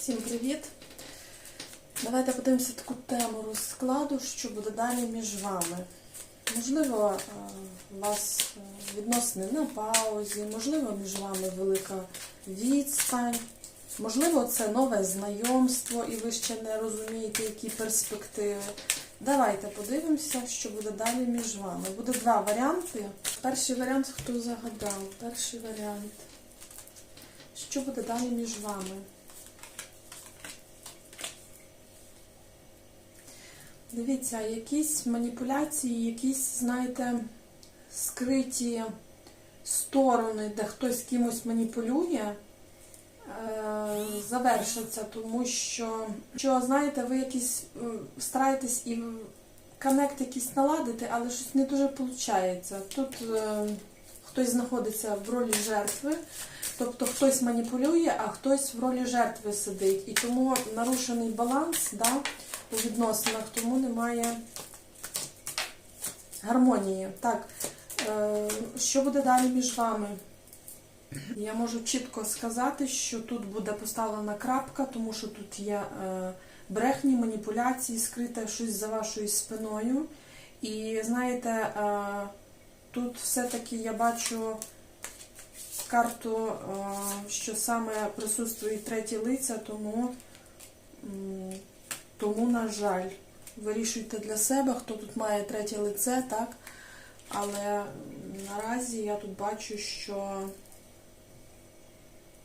Всім привіт! Давайте подивимося таку тему розкладу, що буде далі між вами. Можливо, е, у вас е, відносини на паузі, можливо, між вами велика відстань, можливо, це нове знайомство, і ви ще не розумієте, які перспективи. Давайте подивимося, що буде далі між вами. Буде два варіанти. Перший варіант, хто загадав, перший варіант. Що буде далі між вами? Дивіться, якісь маніпуляції, якісь, знаєте, скриті сторони, де хтось кимось маніпулює, е, завершаться, тому що, що, знаєте, ви якісь е, стараєтесь і коннект якийсь наладити, але щось не дуже виходить. Тут е, хтось знаходиться в ролі жертви, тобто хтось маніпулює, а хтось в ролі жертви сидить. І тому нарушений баланс, да, у відносинах, тому немає гармонії. Так, е, що буде далі між вами? Я можу чітко сказати, що тут буде поставлена крапка, тому що тут є е, брехні, маніпуляції, скрите щось за вашою спиною. І знаєте, е, тут все-таки я бачу карту, що саме присутствують треті лиця, тому. Тому, на жаль, вирішуйте для себе, хто тут має третє лице, так? Але наразі я тут бачу, що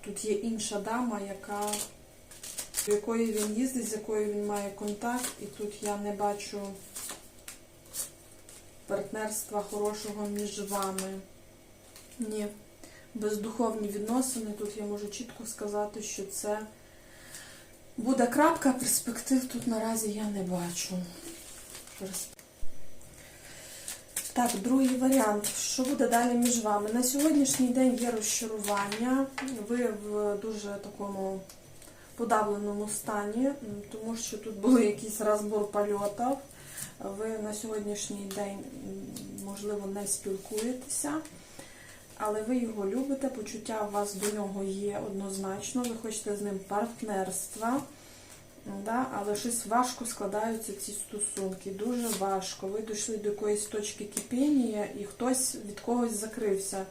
тут є інша дама, яка, в якої він їздить, з якою він має контакт, і тут я не бачу партнерства хорошого між вами. Ні. Бездуховні відносини. Тут я можу чітко сказати, що це. Буде крапка, перспектив тут наразі я не бачу. Так, другий варіант. Що буде далі між вами? На сьогоднішній день є розчарування. Ви в дуже такому подавленому стані, тому що тут був якийсь розбор польотів. Ви на сьогоднішній день, можливо, не спілкуєтеся. Але ви його любите, почуття у вас до нього є однозначно, ви хочете з ним партнерства, да? але щось важко складаються ці стосунки, дуже важко. Ви дійшли до якоїсь точки кипіння і хтось від когось закрився.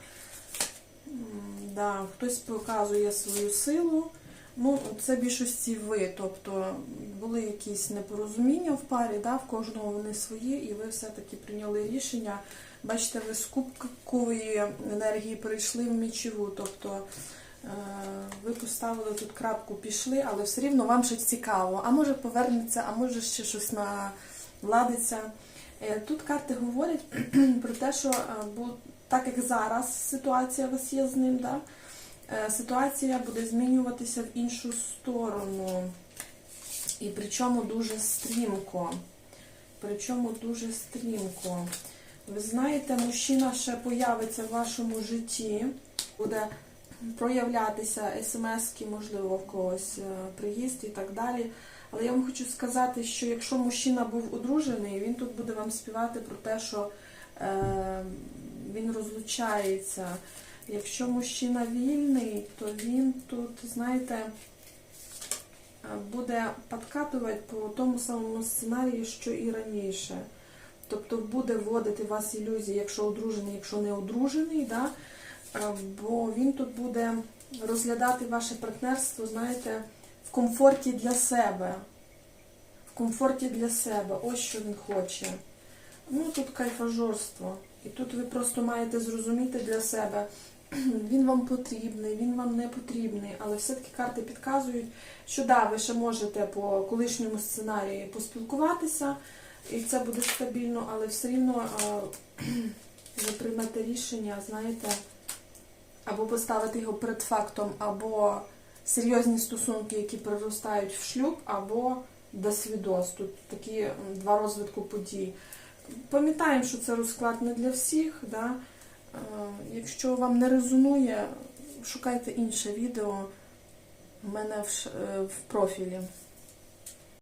Да, хтось показує свою силу. Ну, це більшості ви, тобто були якісь непорозуміння в парі, да, в кожного вони свої, і ви все-таки прийняли рішення. Бачите, ви з кубкової енергії перейшли в мічову, тобто е, ви поставили тут крапку, пішли, але все рівно вам щось цікаво. А може повернеться, а може ще щось наладиться. Е, Тут карти говорять про те, що е, так як зараз ситуація у вас є з ним, да, ситуація буде змінюватися в іншу сторону. І причому дуже стрімко. Причому дуже стрімко. Ви знаєте, мужчина ще появиться в вашому житті, буде проявлятися смс-ки, можливо, в когось е, приїзд і так далі. Але я вам хочу сказати, що якщо мужчина був одружений, він тут буде вам співати про те, що е, він розлучається. Якщо мужчина вільний, то він тут, знаєте, е, буде підкатувати по тому самому сценарію, що і раніше. Тобто буде вводити вас ілюзії, якщо одружений, якщо не одружений, да? Е, бо він тут буде розглядати ваше партнерство, знаєте, в комфорті для себе. В комфорті для себе. Ось що він хоче. Ну тут кайфажорство. І тут ви просто маєте зрозуміти для себе, він вам потрібний, він вам не потрібний, але все-таки карти підказують, що да, ви ще можете по колишньому сценарії поспілкуватися, і це буде стабільно, але все рівно ви приймете рішення, знаєте, або поставити його перед фактом, або серйозні стосунки, які приростають в шлюб, або до свідос. Тут такі два розвитку подій. Пам'ятаємо, що це розклад не для всіх. Да? Е, Якщо вам не резонує, шукайте інше відео в мене в, е, в профілі.